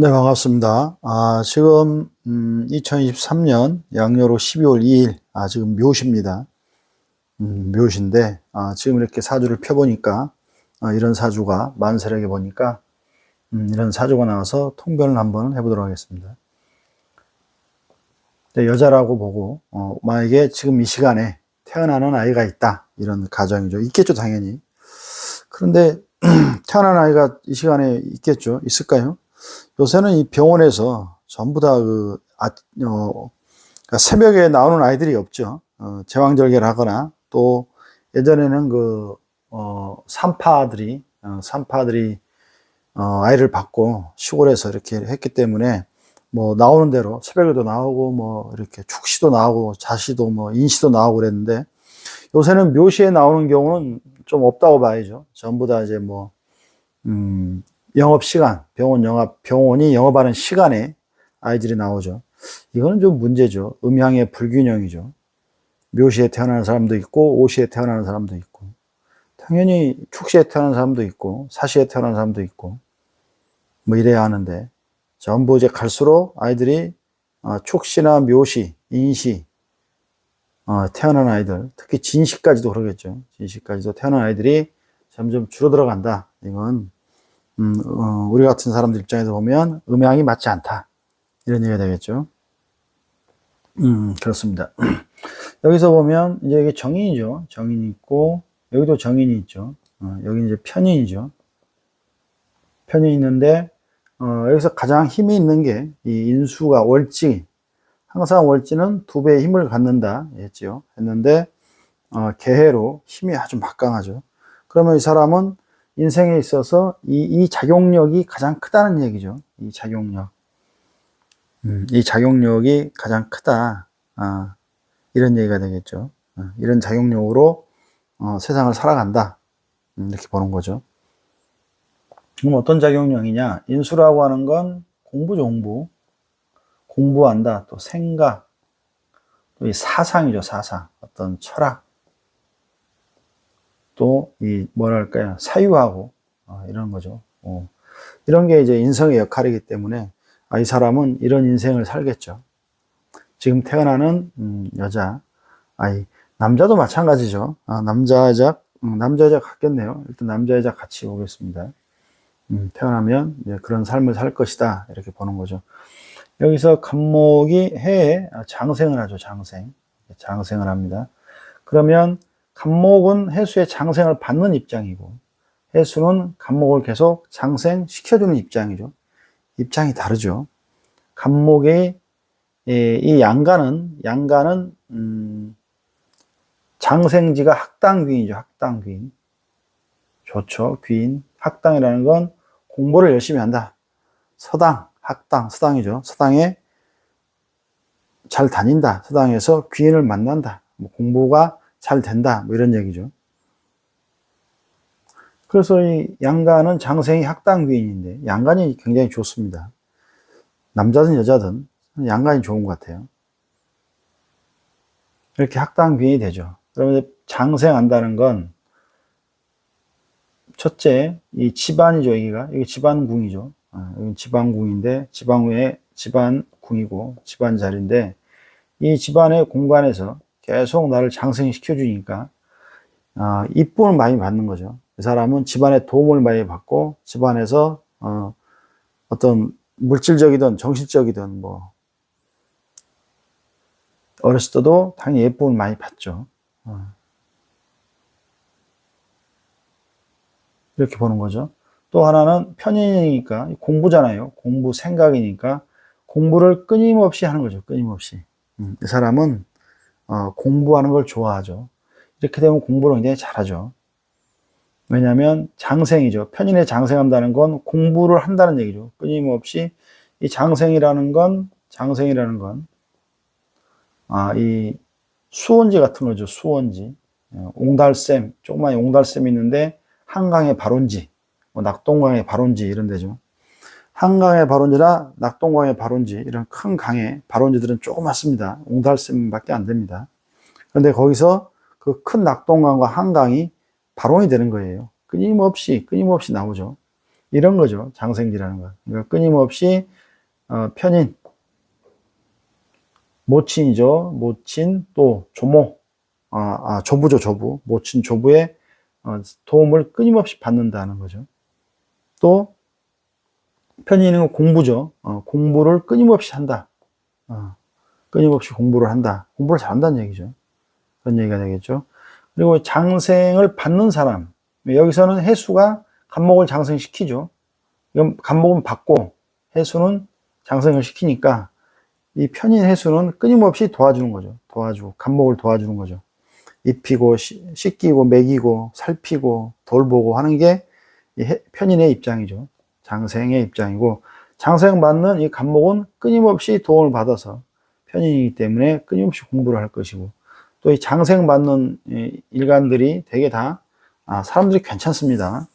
네, 반갑습니다. 아, 지금, 음, 2023년 양력으로 12월 2일, 아, 지금 묘시입니다. 음, 묘시인데, 아, 지금 이렇게 사주를 펴보니까, 아, 이런 사주가 만세력에 보니까, 음, 이런 사주가 나와서 통변을 한번 해보도록 하겠습니다. 네, 여자라고 보고, 어, 만약에 지금 이 시간에 태어나는 아이가 있다. 이런 가정이죠. 있겠죠, 당연히. 그런데, 태어난 아이가 이 시간에 있겠죠? 있을까요? 요새는 이 병원에서 전부 다 그, 아, 어, 그러니까 새벽에 나오는 아이들이 없죠. 어, 제왕절개를 하거나 또 예전에는 그, 어, 산파들이, 어, 산파들이, 어, 아이를 받고 시골에서 이렇게 했기 때문에 뭐 나오는 대로 새벽에도 나오고 뭐 이렇게 축시도 나오고 자시도 뭐 인시도 나오고 그랬는데 요새는 묘시에 나오는 경우는 좀 없다고 봐야죠. 전부 다 이제 뭐, 음, 영업 시간, 병원 영업, 병원이 영업하는 시간에 아이들이 나오죠. 이거는 좀 문제죠. 음향의 불균형이죠. 묘시에 태어나는 사람도 있고, 오시에 태어나는 사람도 있고, 당연히 축시에 태어나는 사람도 있고, 사시에 태어나는 사람도 있고, 뭐 이래야 하는데, 전부 이제 갈수록 아이들이 어, 축시나 묘시, 인시, 어, 태어난 아이들, 특히 진시까지도 그러겠죠. 진시까지도 태어난 아이들이 점점 줄어들어 간다. 이건 음, 어, 우리 같은 사람들 입장에서 보면 음향이 맞지 않다. 이런 얘기가 되겠죠. 음, 그렇습니다. 여기서 보면 이제 여기 정인이죠. 정인이 있고 여기도 정인이 있죠. 어, 여기 이제 편인이죠. 편이 있는데 어, 여기서 가장 힘이 있는 게 이 인수가 월지 항상 월지는 두 배의 힘을 갖는다 했지요. 했는데 어, 개해로 힘이 아주 막강하죠. 그러면 이 사람은 인생에 있어서 이, 이 작용력이 가장 크다는 얘기죠. 이 작용력. 음, 이 작용력이 가장 크다. 아, 이런 얘기가 되겠죠. 아, 이런 작용력으로 어, 세상을 살아간다. 음, 이렇게 보는 거죠. 그럼 어떤 작용력이냐? 인수라고 하는 건 공부죠, 공부. 공부한다. 또 생각. 또 이 사상이죠, 사상. 어떤 철학. 또 이 뭐랄까요 사유하고 어, 이런 거죠. 어, 이런 게 이제 인성의 역할이기 때문에 아, 이 사람은 이런 인생을 살겠죠. 지금 태어나는 음, 여자, 아이 남자도 마찬가지죠. 아, 남자 여자 음, 남자 여자 같겠네요. 일단 남자 여자 같이 보겠습니다. 음, 태어나면 그런 삶을 살 것이다 이렇게 보는 거죠. 여기서 간목이 해에 장생을 하죠. 장생, 장생을 합니다. 그러면 간목은 해수의 장생을 받는 입장이고 해수는 간목을 계속 장생시켜주는 입장이죠. 입장이 다르죠. 간목의 이 양가는 양가는 음, 장생지가 학당귀인이죠. 학당귀인. 좋죠. 귀인. 학당이라는 건 공부를 열심히 한다. 서당, 학당, 서당이죠. 서당에 잘 다닌다. 서당에서 귀인을 만난다. 뭐 공부가 잘 된다. 뭐 이런 얘기죠. 그래서 이 양간은 장생이 학당귀인인데 양간이 굉장히 좋습니다. 남자든 여자든 양간이 좋은 것 같아요. 이렇게 학당귀인이 되죠. 그러면 장생한다는 건 첫째 이 집안이죠 여기가 여기 집안궁이죠. 아, 여기 집안궁인데 집안후에 집안궁이고 집안 자리인데 이 집안의 공간에서 계속 나를 장생시켜 주니까 어, 이쁨을 많이 받는 거죠. 이 사람은 집안의 도움을 많이 받고 집안에서 어, 어떤 물질적이든 정신적이든 뭐 어렸을 때도 당연히 예쁨을 많이 받죠. 어. 이렇게 보는 거죠. 또 하나는 편인이니까 공부잖아요. 공부 생각이니까 공부를 끊임없이 하는 거죠. 끊임없이. 음, 이 사람은 어, 공부하는 걸 좋아하죠. 이렇게 되면 공부를 굉장히 잘하죠. 왜냐하면 장생이죠. 편인에 장생한다는 건 공부를 한다는 얘기죠. 끊임없이 이 장생이라는 건 장생이라는 건 아, 이 수원지 같은 거죠. 수원지. 어, 옹달샘, 조그만 옹달샘이 있는데 한강의 발원지, 뭐 낙동강의 발원지 이런 데죠. 한강의 발원지나 낙동강의 발원지 이런 큰 강의 발원지들은 조그맣습니다. 옹달샘밖에 안 됩니다. 그런데 거기서 그 큰 낙동강과 한강이 발원이 되는 거예요. 끊임없이 끊임없이 나오죠. 이런 거죠. 장생지라는 거. 그러니까 끊임없이 어, 편인, 모친이죠. 모친 또 조모, 아, 아, 조부죠, 조부. 모친 조부의 어, 도움을 끊임없이 받는다는 거죠. 또 편인은 공부죠. 어, 공부를 끊임없이 한다. 어, 끊임없이 공부를 한다. 공부를 잘한다는 얘기죠. 그런 얘기가 되겠죠. 그리고 장생을 받는 사람. 여기서는 해수가 간목을 장생시키죠. 이건 간목은 받고 해수는 장생을 시키니까 이 편인 해수는 끊임없이 도와주는 거죠. 도와주고 간목을 도와주는 거죠. 입히고 씻기고 먹이고 살피고 돌보고 하는 게 편인의 입장이죠. 장생의 입장이고 장생 받는 이 간목은 끊임없이 도움을 받아서 편인이기 때문에 끊임없이 공부를 할 것이고 또 이 장생 받는 일간들이 되게 다 아, 사람들이 괜찮습니다.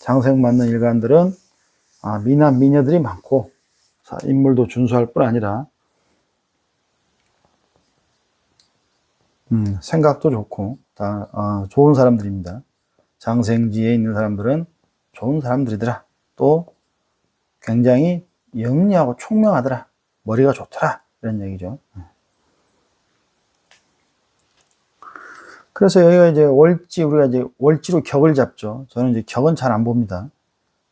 장생 받는 일간들은 아, 미남 미녀들이 많고 인물도 준수할 뿐 아니라 음, 생각도 좋고 다 어, 좋은 사람들입니다. 장생지에 있는 사람들은 좋은 사람들이더라. 또 굉장히 영리하고 총명하더라. 머리가 좋더라. 이런 얘기죠. 그래서 여기가 이제 월지, 우리가 이제 월지로 격을 잡죠. 저는 이제 격은 잘 안 봅니다.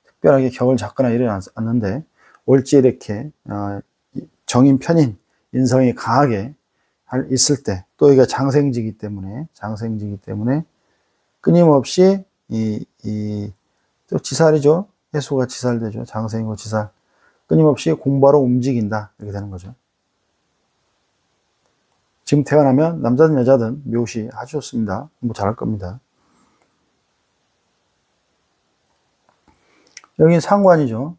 특별하게 격을 잡거나 이러지 않는데, 월지 이렇게, 어, 정인 편인, 인성이 강하게 있을 때, 또 여기가 장생지기 때문에, 장생지기 때문에, 끊임없이 이, 이, 또 지살이죠. 해수가 지살되죠. 장생이고 지살. 끊임없이 공부하러 움직인다. 이렇게 되는 거죠. 지금 태어나면 남자든 여자든 묘시 아주 좋습니다. 공부 잘할 겁니다. 여기 상관이죠.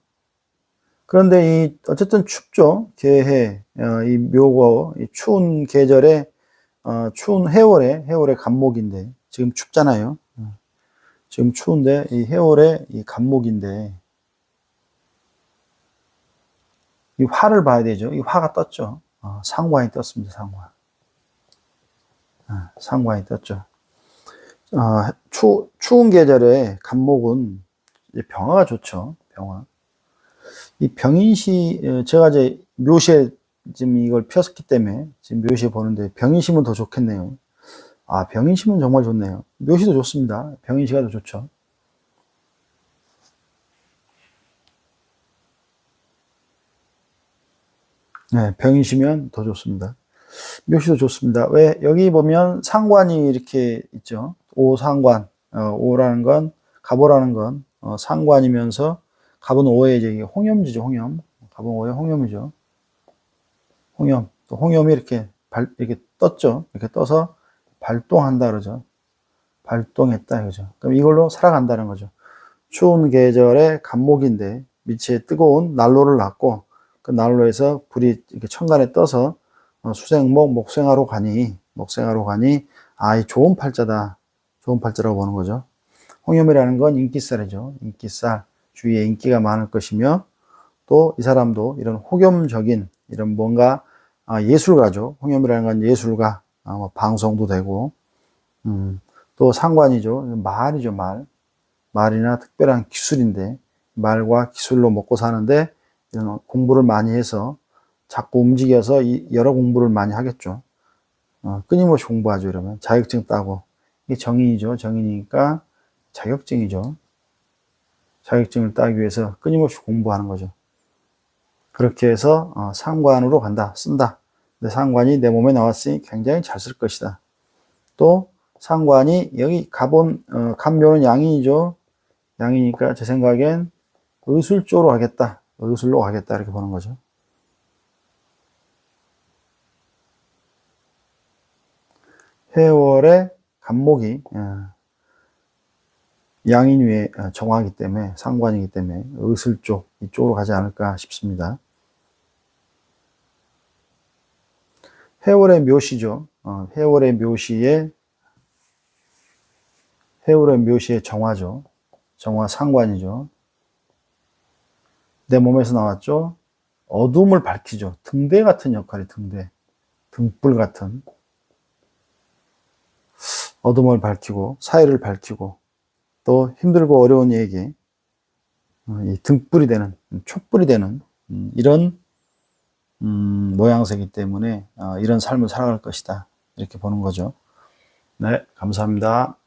그런데 이 어쨌든 춥죠. 개해 어, 이 묘고 이 추운 계절에 어, 추운 해월에 해월의 간목인데 지금 춥잖아요. 어, 지금 추운데 이 해월의 이 간목인데 이 화를 봐야 되죠. 이 화가 떴죠. 상관이 떴습니다. 상관. 아, 상관이 떴죠. 어, 추, 추운 계절에 간목은 병화가 좋죠. 병화. 이 병인시, 어, 제가 이제 묘시에 지금 이걸 폈기 때문에 지금 묘시에 보는데 병인심은 더 좋겠네요. 아, 병인심은 정말 좋네요. 묘시도 좋습니다. 병인시가 더 좋죠. 네, 병인시면 더 좋습니다. 묘시도 좋습니다. 왜 여기 보면 상관이 이렇게 있죠. 오상관, 어, 오라는 건 가보라는 건 어, 상관이면서 갑은 오에 이제 홍염지죠. 홍염. 갑은 오에 홍염이죠. 홍염. 또 홍염이 이렇게 발 이렇게 떴죠. 이렇게 떠서 발동한다 그러죠. 발동했다 이거죠. 그럼 이걸로 살아간다는 거죠. 추운 계절에 간목인데 밑에 뜨거운 난로를 놨고 그 난로에서 불이 이렇게 천간에 떠서 어, 수생목 목생하러 가니 목생하러 가니 아이 좋은 팔자다 좋은 팔자라고 보는 거죠 홍염이라는 건 인기살이죠 인기살 주위에 인기가 많을 것이며 또 이 사람도 이런 호겸적인 이런 뭔가 아, 예술가죠 홍염이라는 건 예술가 아, 뭐 방송도 되고 음, 또 상관이죠 말이죠 말 말이나 특별한 기술인데 말과 기술로 먹고 사는데 이런 공부를 많이 해서 자꾸 움직여서 여러 공부를 많이 하겠죠. 어, 끊임없이 공부하죠. 이러면 자격증 따고 이게 정인이죠. 정인이니까 자격증이죠. 자격증을 따기 위해서 끊임없이 공부하는 거죠. 그렇게 해서 어, 상관으로 간다, 쓴다. 근데 상관이 내 몸에 나왔으니 굉장히 잘 쓸 것이다. 또 상관이 여기 가본 어, 간묘는 양인이죠. 양이니까 제 생각엔 의술 쪽으로 하겠다. 의술로 가겠다 이렇게 보는 거죠. 해월의 간목이 어, 양인 위에 어, 정화하기 때문에 상관이기 때문에 의술 쪽 이쪽으로 가지 않을까 싶습니다. 해월의 묘시죠. 어, 해월의 묘시에 해월의 묘시의 정화죠. 정화 상관이죠. 내 몸에서 나왔죠. 어둠을 밝히죠. 등대 같은 역할이 등대. 등불 같은. 어둠을 밝히고 사회를 밝히고 또 힘들고 어려운 얘기 어, 이 등불이 되는, 촛불이 되는 음, 이런 음, 모양새이기 때문에 어, 이런 삶을 살아갈 것이다. 이렇게 보는 거죠. 네, 감사합니다.